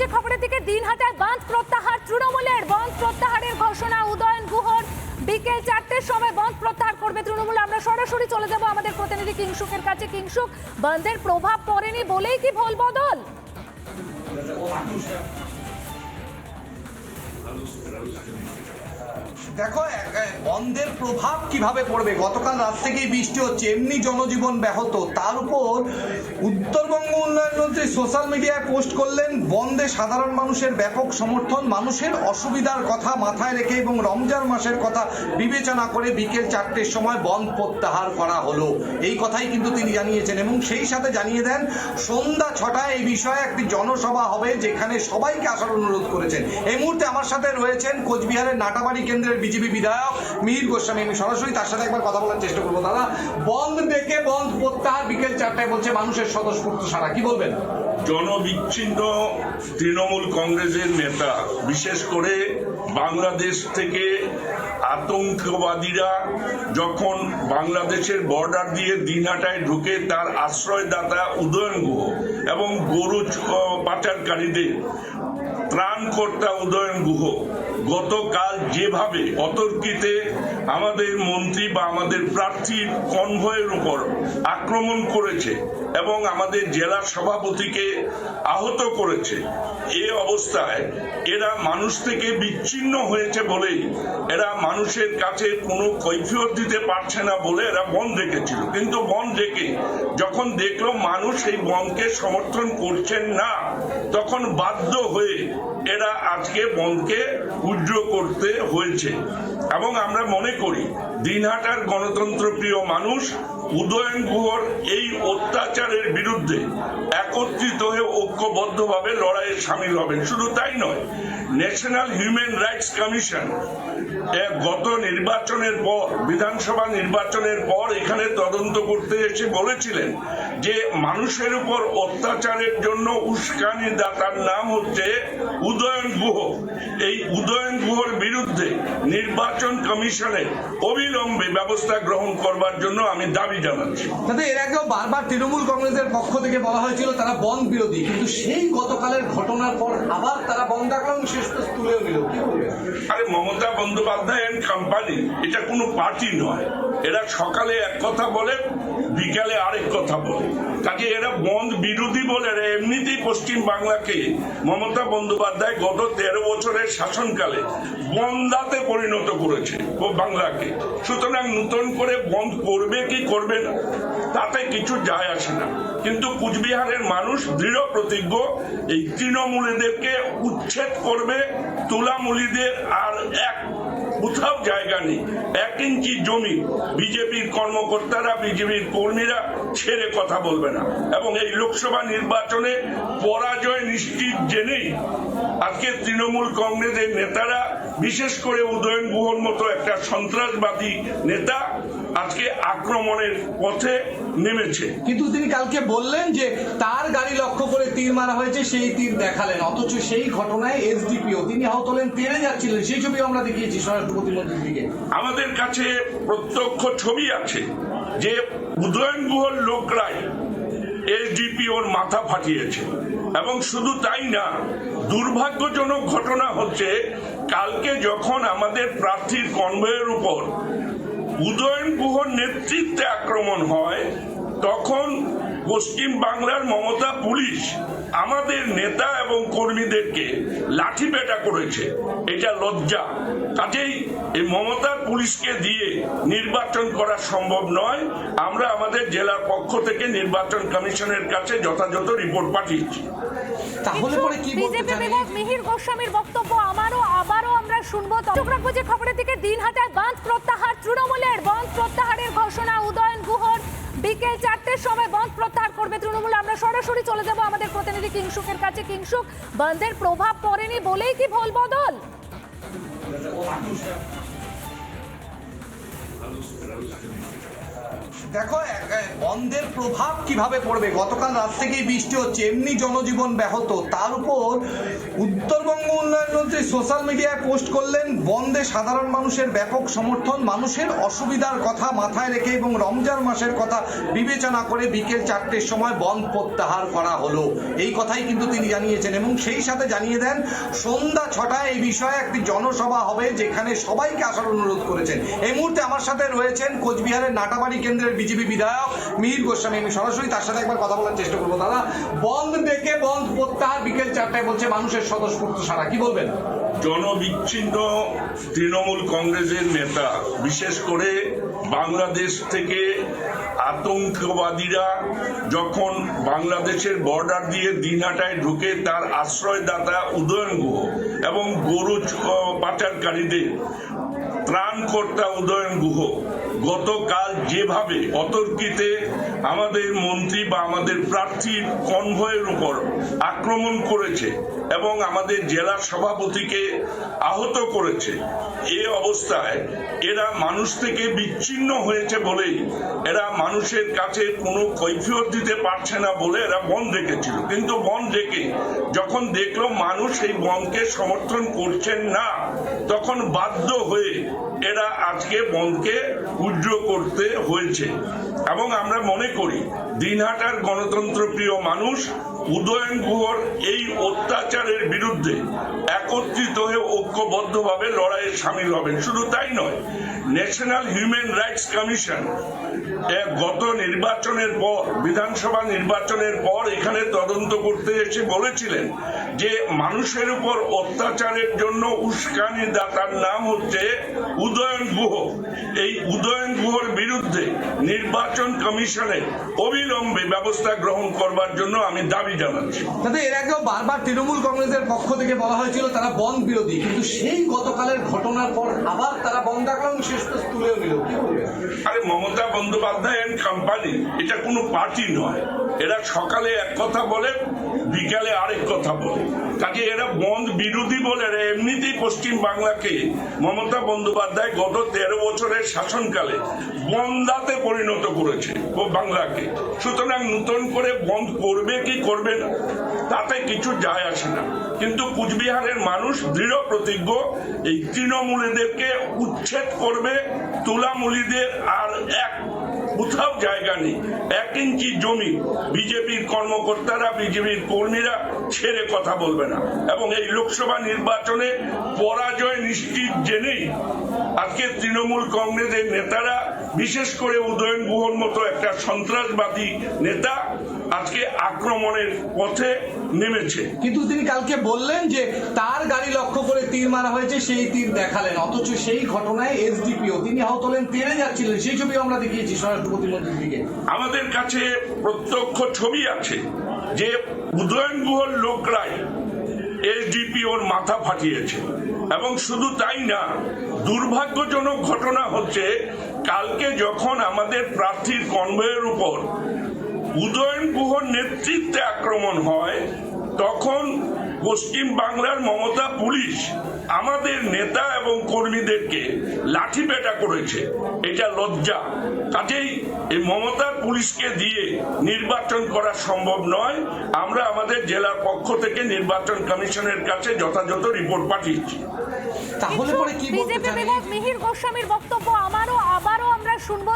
যে খবরের দিকে দিনহাটায় বাঁধ প্রত্যাহার, তৃণমূলের বন্ধ প্রত্যাহারের ঘোষণা, উদয়ন গুহর বিকেল চারটের সময় বন্ধ প্রত্যাহার করবে তৃণমূল। আমরা সরাসরি চলে যাব আমাদের প্রতিনিধি কিংসুকের কাছে। কিংসুক বন্ধের প্রভাব পড়েনি বলেই কি ভোল বদল? দেখো বন্ধের প্রভাব কীভাবে পড়বে? গতকাল রাত থেকেই বৃষ্টি হচ্ছে, এমনি জনজীবন ব্যাহত। তার উপর উত্তরবঙ্গ উন্নয়ন মন্ত্রী সোশ্যাল মিডিয়ায় পোস্ট করলেন বন্ধে সাধারণ মানুষের ব্যাপক সমর্থন, মানুষের অসুবিধার কথা মাথায় রেখে এবং রমজান মাসের কথা বিবেচনা করে বিকেল চারটের সময় বন্ধ প্রত্যাহার করা হলো। এই কথাই কিন্তু তিনি জানিয়েছেন এবং সেই সাথে জানিয়ে দেন, সন্ধ্যা ছটায় এই বিষয়ে একটি জনসভা হবে যেখানে সবাইকে আসার অনুরোধ করেছেন। এই মুহূর্তে আমার সাথে রয়েছেন কোচবিহারের নাটাবাড়ি কেন্দ্রের বিজেপি বিধায়ক মিহির গোস্বামী। আমি সরাসরি তার সাথে একবার কথা বলার চেষ্টা করব। দাদা বন্ধ দেখে বন্ধ প্রত্যাহার বিকেল চারটায় বলছে মানুষের স্বতঃস্ফূর্ত সারা কি বলবেন জনবিচ্ছিন্ন তৃণমূল কংগ্রেসের নেতা, বিশেষ করে বাংলাদেশ থেকে আতঙ্কবাদীরা যখন বাংলাদেশের বর্ডার দিয়ে দিনহাটায় ঢুকে তার আশ্রয়দাতা উদয়ন গুহ এবং গরু পাচারকারীদের, ত্রাণকর্তা উদয়ন গুহ গতকাল যেভাবে অতর্কিতে আমাদের মন্ত্রী বা আমাদের প্রার্থীর কনভয়ের উপর আক্রমণ করেছে এবং আমাদের জেলা সভাপতিকে আহত করেছে। এ অবস্থায় এরা মানুষ থেকে বিচ্ছিন্ন হয়েছে বলেই এরা মানুষের কাছে কোনো কৈফিয়ত দিতে পারছে না বলে এরা বন্ধ রেখেছিল কিন্তু বন রেখে যখন দেখল মানুষ এই বনকে সমর্থন করছেন না, তখন বাধ্য হয়ে এরা আজকে বনকে উজ্র করতে হয়েছে। এবং আমরা মনে করি, দিনহাটার গণতন্ত্র প্রিয় মানুষ, উদয়ন গুহর এই অত্যাচারের বিরুদ্ধে একত্রিত হয়ে ঐক্যবদ্ধভাবে লড়াইয়ে সামিল হবেন। শুধু তাই নয় ন্যাশনাল হিউম্যান রাইটস কমিশন গত নির্বাচনের পর, বিধানসভা নির্বাচনের পর এখানে তদন্ত করতে এসে বলেছিলেন যে মানুষের উপর অত্যাচারের জন্য উস্কানি দাতার নাম হচ্ছে উদয়ন গুহ। এই উদয়ন গুহর বিরুদ্ধে নির্বাচন কমিশনে অবিলম্বে ব্যবস্থা গ্রহণ করবার জন্য আমি দাবি জানাচ্ছি। তাতে এর আগেও বারবার তৃণমূল কংগ্রেসের পক্ষ থেকে বলা হয়েছিল তারা বন্ধ বিরোধী কিন্তু সেই গতকালের ঘটনার পর আবার তারা বন্ধ ডাকলো এবং শেষ তুলেও নিল আরে মমতা বন্দ্যোপাধ্যায় এন্ড কোম্পানি এটা কোনো পার্টি নয়। এরা সকালে এক কথা বলে বিকালে আরেক কথা বলে। কাজে এরা বন্ধ বিরোধী বলে এমনিতেই পশ্চিম বাংলাকে মমতা বন্দ্যোপাধ্যায় গত তেরো বছরের শাসনকালে বন্দাতে পরিণত করেছে ও বাংলাকে। সুতরাং নতুন করে বন্ধ করবে কি করবে না, তাতে কিছু যায় আসে না। কিন্তু কুচবিহারের মানুষ দৃঢ় প্রতিজ্ঞ, এই তৃণমূলীদেরকে উচ্ছেদ করবে, তুলামূলীদের আর এক কোথাও জায়গা নেই। এক ইঞ্চি জমি বিজেপির কর্মকর্তারা, বিজেপির কর্মীরা ছেড়ে কথা বলবে না। এবং এই লোকসভা নির্বাচনে পরাজয় নিশ্চিত জেনেই আজকে তৃণমূল কংগ্রেসের নেতারা, বিশেষ করে উদয়ন গুহর মতো একটা সন্ত্রাসবাদী নেতা আজকে আক্রমণের পথে নেমেছে। কিন্তু তিনি কালকে বললেন যে তার গাড়ি লক্ষ্য করে তীর মারা হয়েছে সেই তীর দেখালেন। অথচ সেই ঘটনায় এসডিপিও তিনি আহত হলেন তেড়ে যাচ্ছিলেন। সেই ছবি আমরা দেখিয়েছি স্বরাষ্ট্র প্রতিমন্ত্রীর দিকে। আমাদের কাছে প্রত্যক্ষ ছবি আছে যে উদয়ন গুহর লোকরাই এসডিপি ওর মাথা ফাটিয়েছে। এবং শুধু তাই না দুর্ভাগ্যজনক ঘটনা হচ্ছে কালকে যখন আমাদের প্রার্থীর কনভয়ের উপর উদয়ন গুহর নেতৃত্বে আক্রমণ হয়, তখন পশ্চিম বাংলার মমতা পুলিশ আমাদের নেতা এবং কর্মীদেরকে লাঠি পেটা করেছে। এটা লজ্জা। কাজেই এই মমতার পুলিশকে দিয়ে নির্বাচন করা সম্ভব নয়। আমরা আমাদের জেলার পক্ষ থেকে নির্বাচন কমিশনের কাছে যথাযথ রিপোর্ট পাঠিয়েছি। তাহলে পরে কি বিজেপি বিধায়ক মিহির গোস্বামীর বক্তব্য আমারও আবারও আমরা শুনব। চোখ রাখব যে খবরের দিকে দিনহাটায় বাঁধ প্রত্যাহার তৃণমূলের। বন্ধ প্রত্যাহারের ঘোষণা উদয়ন গুহর বিকেল চারটের সময় বন্ধ প্রত্যাহার করবে তৃণমূল। আমরা সরাসরি চলে যাব আমাদের প্রতিনিধি কিংসুকের কাছে। কিংসুক বন্ধের প্রভাব পড়েনি বলেই কি ভোল বদল দেখো বন্ধের প্রভাব কীভাবে পড়বে? গতকাল রাত থেকেই বৃষ্টি হচ্ছে, এমনি জনজীবন ব্যাহত। তার উপর উত্তরবঙ্গ উন্নয়ন উন্নয়ন মন্ত্রী সোশ্যাল মিডিয়ায় পোস্ট করলেন বন্ধে সাধারণ মানুষের ব্যাপক সমর্থন, মানুষের অসুবিধার কথা মাথায় রেখে এবং রমজান মাসের কথা বিবেচনা করে বিকেল চারটের সময় বন্ধ প্রত্যাহার করা হলো। এই কথাই কিন্তু তিনি জানিয়েছেন এবং সেই সাথে জানিয়ে দেন, সন্ধ্যা ছটায় এই বিষয়ে একটি জনসভা হবে যেখানে সবাইকে আসার অনুরোধ করেছেন। এই মুহূর্তে আমার সাথে রয়েছেন কোচবিহারের নাটাবাড়ি কেন্দ্রের বিজেপি বিধায়ক মিহির গোস্বামী। আমি সরাসরি তার সাথে একবার কথা বলার চেষ্টা করব। দাদা, বন্ধ ডেকে বন্ধ প্রত্যাহার বিকেল চারটায় বলছে মানুষের স্বতঃস্ফূর্ত সারা কি বলবেন? জনবিচ্ছিন্ন তৃণমূল কংগ্রেসের নেতা, বিশেষ করে বাংলাদেশ থেকে আতঙ্কবাদীরা যখন বাংলাদেশের বর্ডার দিয়ে দিনহাটায় ঢুকে তার আশ্রয়দাতা উদয়ন গুহ এবং গরু পাচারকারীদের, ত্রাণকর্তা উদয়ন গুহ গতকাল যেভাবে অতর্কিতে আমাদের মন্ত্রী বা আমাদের প্রার্থীর কনভয়ের উপর আক্রমণ করেছে এবং আমাদের জেলা সভাপতিকে আহত করেছে। এ অবস্থায় এরা মানুষ থেকে বিচ্ছিন্ন হয়েছে বলেই এরা মানুষের কাছে কোনো কৈফিয়ত দিতে পারছে না বলে এরা বন রেখেছিল কিন্তু বন্ধ রেখে যখন দেখল মানুষ এই বন্ধকে সমর্থন করছেন না, তখন বাধ্য হয়ে এরা আজকে বনকে উজ্জ্ব করতে হয়েছে। এবং আমরা মনে করি। দিনহাটার গণতন্ত্র প্রিয় মানুষ উদয়ন গুহর এই অত্যাচারের বিরুদ্ধে একত্রিত হয়ে ঐক্যবদ্ধভাবে লড়াইয়ে সামিল হবেন। শুধু তাই নয় ন্যাশনাল হিউম্যান রাইটস কমিশন গত নির্বাচনের পর, বিধানসভা নির্বাচনের পর এখানে তদন্ত করতে এসে বলেছিলেন যে মানুষের উপর অত্যাচারের জন্য উস্কানি দাতার নাম হচ্ছে উদয়ন গুহ। এই উদয়ন গুহর বিরুদ্ধে নির্বাচন কমিশনের অবিলম্বে ব্যবস্থা গ্রহণ করবার জন্য আমি দাবি জানাচ্ছি। এর আগেও বারবার তৃণমূল কংগ্রেসের পক্ষ থেকে বলা হয়েছিল তারা বন বিরোধী কিন্তু সেই গতকালের ঘটনার পর আবার তারা বন্ধ শেষ তুলেও নিল, কি আরে মমতা বন্দ্যোপাধ্যায় এন্ড কোম্পানি এটা কোনো পার্টি নয়। এরা সকালে এক কথা বলে বিকালে আরেক কথা বলে। কাজে এরা বন্ধ বিরোধী বলে, এরা এমনিতেই পশ্চিম বাংলাকে মমতা বন্দ্যোপাধ্যায় গত তেরো বছরের শাসনকালে বন্দাতে পরিণত করেছে ও বাংলাকে। সুতরাং নতুন করে বন্ধ করবে কি করবে না, তাতে কিছু যায় আসে না। কিন্তু কুচবিহারের মানুষ দৃঢ় প্রতিজ্ঞ, এই তৃণমূলীদেরকে উচ্ছেদ করবে, তুলামূলীদের আর এক কোথাও জায়গা নেই। এক ইঞ্চি জমি বিজেপির কর্মকর্তারা, বিজেপির কর্মীরা ছেড়ে কথা বলবে না। এবং এই লোকসভা নির্বাচনে পরাজয় নিশ্চিত জেনেই আজকে তৃণমূল কংগ্রেসের নেতারা, বিশেষ করে উদয়ন গুহর মতো একটা সন্ত্রাসবাদী নেতা আজকে আক্রমণের পথে নেমেছে। কিন্তু তিনি কালকে বললেন যে তার গাড়ি লক্ষ্য করে তীর মারা হয়েছে সেই তীর দেখালেন। অথচ সেই ঘটনায় এসডিপিও তিনি আহত হলেন তেড়ে যাচ্ছিলেন। সেই ছবি আমরা দেখিয়েছি স্বরাষ্ট্র প্রতিমন্ত্রীর দিকে। আমাদের কাছে প্রত্যক্ষ ছবি আছে যে উদয়ন গুহর লোকরাই এসডিপি ওর মাথা ফাটিয়েছে। এবং শুধু তাই না দুর্ভাগ্যজনক ঘটনা হচ্ছে কালকে যখন আমাদের প্রার্থীর কনভয়ের উপর উদয়ন গুহর নেতৃত্বে আক্রমণ হয় তখন পশ্চিম বাংলার মমতা পুলিশ আমাদের নেতা এবং কর্মীদেরকে লাঠি পেটা করেছে। এটা লজ্জা। কাজেই এই মমতার পুলিশকে দিয়ে নির্বাচন করা সম্ভব নয়। আমরা আমাদের জেলার পক্ষ থেকে নির্বাচন কমিশনের কাছে যথাযথ রিপোর্ট পাঠিয়েছি। তাহলে পরে কি বলতে চান? মিহির গোস্বামীর বক্তব্য আমারও আবারও আমরা শুনব